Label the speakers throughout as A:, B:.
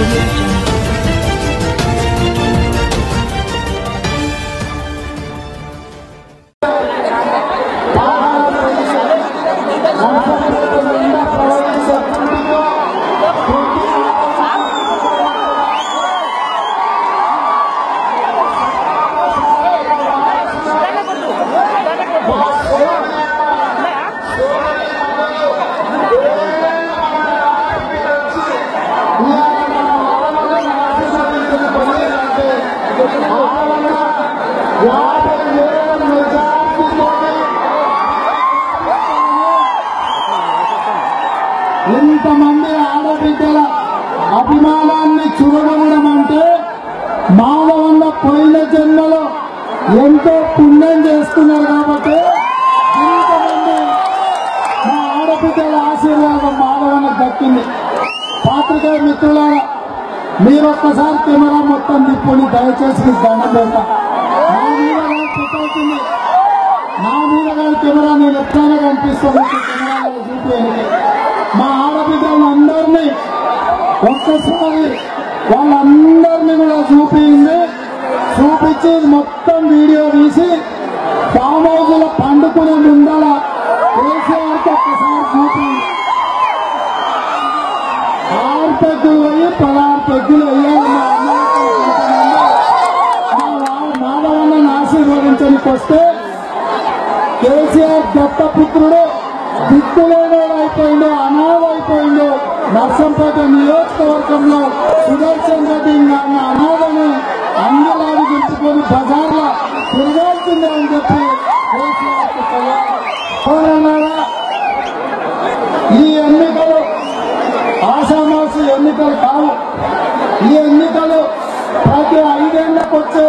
A: audio
B: పోయిన జన్మలో ఎంతో పుణ్యం చేసుకున్నారు కాబట్టి ఇంతమంది మా ఆడబిడ్డల ఆశీర్వాదం మానవులకు దక్కింది. పాత్రికేయ మిత్రులారా మీరు ఒక్కసారి కెమెరా మొత్తం తిప్పుని దయచేసి మీకు దండం పెడతా. నా మీద కాదు పెట్టాల్సింది నా మీద కాదు కెమెరా నేను ఎప్పుడైనా కనిపిస్తాను కెమెరాలో చూపించండి మా ఆడబిడ్డలందరినీ ఒక్కసారి వాళ్ళందరినీ కూడా చూపించింది చూపించి మొత్తం వీడియో తీసి ఫామ్ హౌస్లో పండుకునే ముందల కేసీఆర్కి ఒక్కసారి చూపించింది ఆరు పెగ్గులు పోయి పదహారు పెగ్గులు వేయాలి మా మాధవన్నను ఆశీర్వదించడానికి వస్తే కేసీఆర్ దత్తపుత్రుడు దిక్కులేనోడు అయిపోయిండు అనాథ అయిపోయిండు. నర్సంపేట నియోజకవర్గంలో సుదర్శన్ రెడ్డి అన్న అనాథను. అంగలాడి దించుకొని బజార్లో తిరగాల్సిందే చెప్పి ఈ ఎన్నికలు ఆషామాసి ఎన్నికలు కావు. ఈ ఎన్నికలు ప్రతి ఐదేళ్ళకు వచ్చే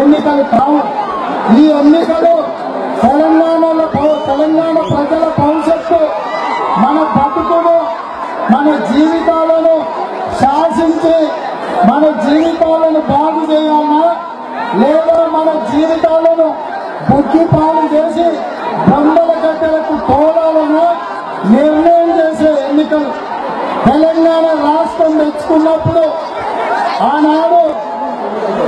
B: ఎన్నికలు కావు. ఈ ఎన్నికలు తెలంగాణలో తెలంగాణ ప్రజల భవిష్యత్తు మన బతుకును మన జీవితాలను శాసించి మన జీవితాలను బాగా జీవితాలను బుద్ధి పాలు చేసి బొమ్మల కట్టలకు తోడాలన్నా నిర్ణయం చేసే ఎన్నికలు తెలంగాణ రాష్ట్రం తెచ్చుకున్నప్పుడు ఆనాడు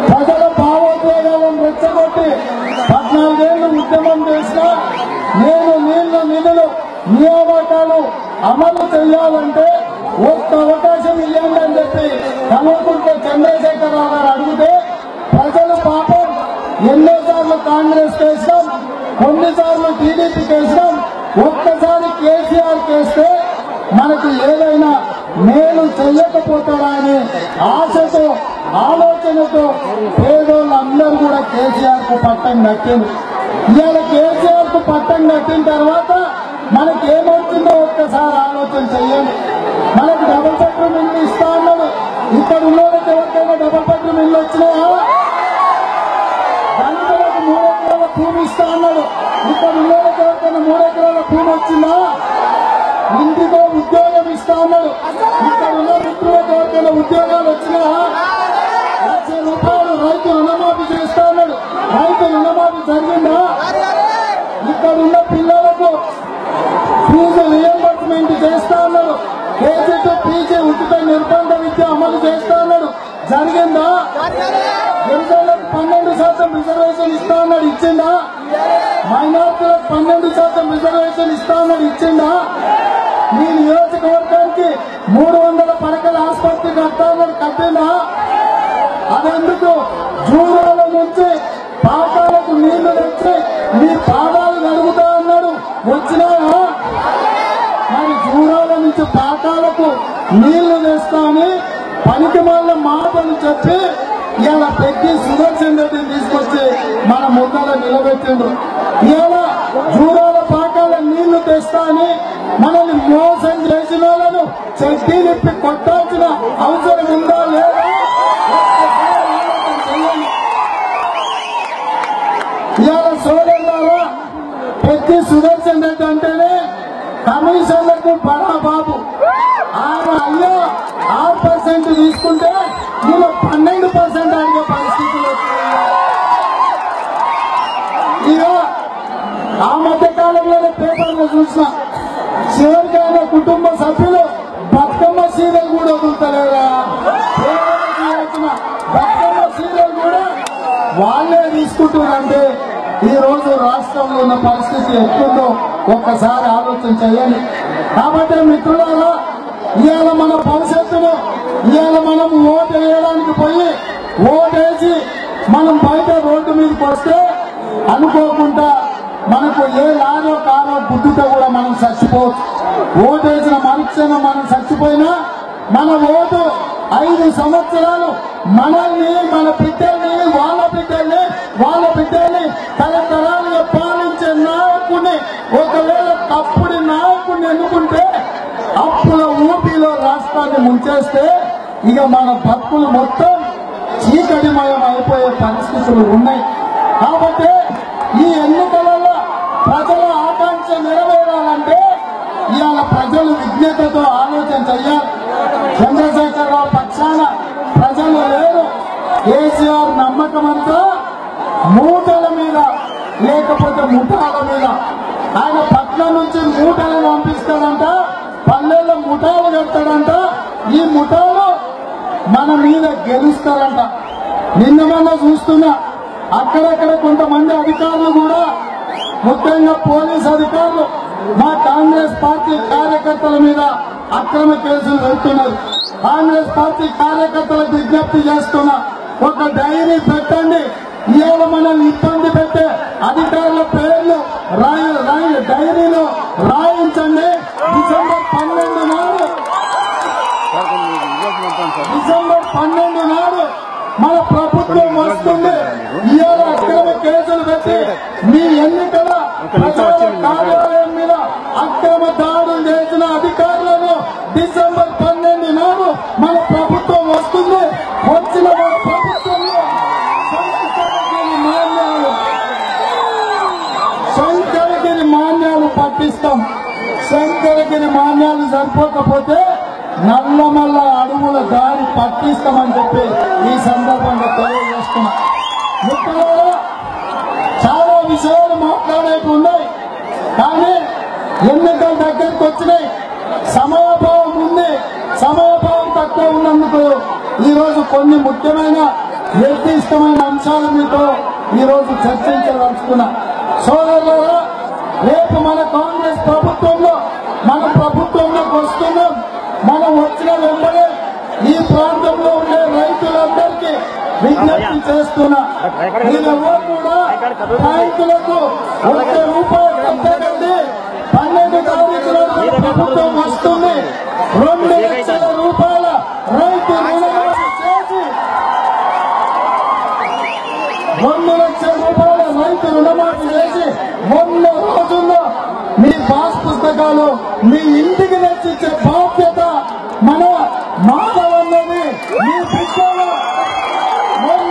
B: ప్రజల భావోద్వేగాలను రెచ్చగొట్టి పద్నాలుగేళ్ళు ఉద్యమం చేసినా నేను నీళ్ళు నిధులు నియామకాలు అమలు చేయాలంటే ఒక్క అవకాశం ఇవ్వండి అని చెప్పి కల్వకుంట్ల చంద్రశేఖరరావు గారు అడిగితే ఎన్నోసార్లు కాంగ్రెస్ వేసినాం కొన్నిసార్లు టీడీపీ వేసినాం ఒక్కసారి కేసీఆర్ కేస్తే మనకి ఏదైనా మేలు చెయ్యకపోతాడా అనే ఆశతో ఆలోచనతో పేదోళ్ళందరూ కూడా కేసీఆర్కు పట్టం కట్టింది ఇవాళ కేసీఆర్కు పట్టం కట్టిన తర్వాత మనకి ఏమవుతుందో ఒక్కసారి ఆలోచన చెయ్యండి. మనకు డబుల్ బెడ్రూమ్ ఇల్లు ఇస్తా అన్నాడు. ఇక్కడ వచ్చిందా ఇంటికో ఉద్యోగం ఇస్తా అన్నాడు ఇక్కడ ఉన్న మిత్రులకు ఎవరికైనా ఉద్యోగాలు వచ్చినా లక్ష రూపాయలు రైతు రుణమాఫీ చేస్తా అన్నాడు రైతు రుణమాఫీ జరిగిందా? ఇక్కడ ఉన్న పిల్లలకు ఫీజు రియంబర్స్మెంట్ చేస్తా అన్నాడు కేజీ టు పీజీ ఉచిత నిర్బంధ విద్య అమలు చేస్తా అన్నాడు జరిగిందా? గిరిజనులకు పన్నెండు శాతం రిజర్వేషన్ ఇస్తా అన్నాడు ఇచ్చిందా? మైనార్టీలకు పన్నెండు శాతం రిజర్వేషన్ ఇస్తామని ఇచ్చిందా? మీ నియోజకవర్గానికి మూడు వందల పడకల ఆసుపత్రి కట్టాలని కట్టిందా? అదెందుకు? జూరాల నుంచి పాపాలకు నీళ్ళు తెచ్చి మీ పాదాలు నడుగుతా అన్నాడు. వచ్చినాయా? మరి జూరాల నుంచి పాకాలకు నీళ్ళు తెస్తామని పనికి మాల మాటలు చెప్పి ఇలా పెట్టి సుదర్శన్ రెడ్డిని తీసుకొచ్చి మన ముందర నిలబెట్టిండ్రు. ఇలా జూరాల పాకాల నీళ్ళు తెస్తా అని మనల్ని మోసం చేసిన వాళ్ళను చెట్టి నిప్పి కొట్టాల్సిన అవసరం ఉందా లేదా? ఒక్కసారి ఆలోచన ఇవాళ సోదరులారా పెద్ద సుదర్శన్ రెడ్డి అంటేనే కమిషన్లకు బడా బాబు ఆరు అయ్యో ఆరు పర్సెంట్ తీసుకుంటే నేను చూసిన చివరికి కుటుంబ సభ్యులు బతుకమ్మ సీరియల్ కూడా వదులుతలేరా? బతుకమ్మ కూడా వాళ్ళే తీసుకుంటున్నారంటే ఈ రోజు రాష్ట్రంలో ఉన్న పరిస్థితి ఎట్లుందో ఒక్కసారి ఆలోచన చేయండి. కాబట్టి మిత్రులారా ఇవాళ మన భవిష్యత్తును ఇవాళ మనం ఓటు వేయడానికి పోయి ఓటేసి మనం బయట రోడ్డు మీదకి వస్తే అనుకోకుండా మనకు ఏ లారో కారో గుడ్డుతో కూడా మనం చచ్చిపోవచ్చు. ఓటేసిన మరుక్షణం మనం చచ్చిపోయినా మన ఓటు ఐదు సంవత్సరాలు మనల్ని మన బిడ్డల్ని వాళ్ళ బిడ్డల్ని వాళ్ళ బిడ్డల్ని తరతరాలుగా పాలించే నాయకుడిని ఒకవేళ తప్పుడు నాయకుడిని ఎన్నుకుంటే అప్పుల ఊపిలో రాష్ట్రాన్ని ముంచేస్తే ఇక మన భక్తులు మొత్తం చీకటిమయం అయిపోయే పరిస్థితులు ఉన్నాయి. కాబట్టి ఈ ఎన్నిక అంటే ఇవాళ ప్రజలు విజ్ఞతతో ఆలోచన చెయ్యాలి చంద్రశేఖరరావు పక్షాన ప్రజలు లేరు. కేసీఆర్ నమ్మకం అంతా మూటల మీద లేకపోతే ముఠాల మీద. ఆయన పట్ల నుంచి మూటలు పంపిస్తాడంట పల్లెల్లో ముఠాలు కడతాడంట ఈ ముఠాలు మన మీద గెలుస్తారంట. నిన్న మొన్న చూస్తున్నా అక్కడక్కడ కొంతమంది అధికారులు కూడా ముఖ్యంగా పోలీస్ అధికారులు మా కాంగ్రెస్ పార్టీ కార్యకర్తల మీద అక్రమ కేసులు పెడుతున్నారు కాంగ్రెస్ పార్టీ కార్యకర్తలకు విజ్ఞప్తి చేస్తున్నా ఒక డైరీ పెట్టండి. ఇవాళ మనల్ని ఇబ్బంది పెట్టే అధికారుల పేర్లు రాయ రాయ డైరీలో మాన్యాలు శంకరగిరి మాన్యాలు సరిపోకపోతే నల్లమల్ల అడుగుల దారి పట్టిస్తామని చెప్పి ఈ సందర్భంగా తెలియజేస్తున్నా. మిత్రులారా చాలా విషయాలు మాట్లాడేవి ఉన్నాయి. కానీ ఎన్నికల దగ్గరికి వచ్చినాయి. సమయభావం ఉంది. సమయభావం తక్కువ ఉన్నందుకు ఈ రోజు కొన్ని ముఖ్యమైన నిర్దిష్టమైన అంశాలు మీతో ఈ రోజు చర్చించదలుచుకున్నా. సోదరులారా రేపు మన కాంగ్రెస్ ప్రభుత్వంలో మన ప్రభుత్వంలోకి వస్తున్నాం. మనం వచ్చిన వెంబడే ఈ ప్రాంతంలో ఉండే రైతులందరికీ విజ్ఞప్తి చేస్తున్నా. మీరెవరు కూడా రైతులకు ఒక్క రూపాయలు కట్టకండి. పన్నెండు తారీఖు ప్రభుత్వం వస్తుంది రెండు లక్షల రూపాయల రైతు రుణమాఫీ చేసి రెండు లక్షల రూపాయల రైతు రుణమాఫీ చేసి వంద రోజుల్లో మీ పాస్ పుస్తకాలు మీ ఇంటికి తెచ్చిచ్చే బాధ్యత మన మాధవన్నది మీ బిడ్డలు మొన్న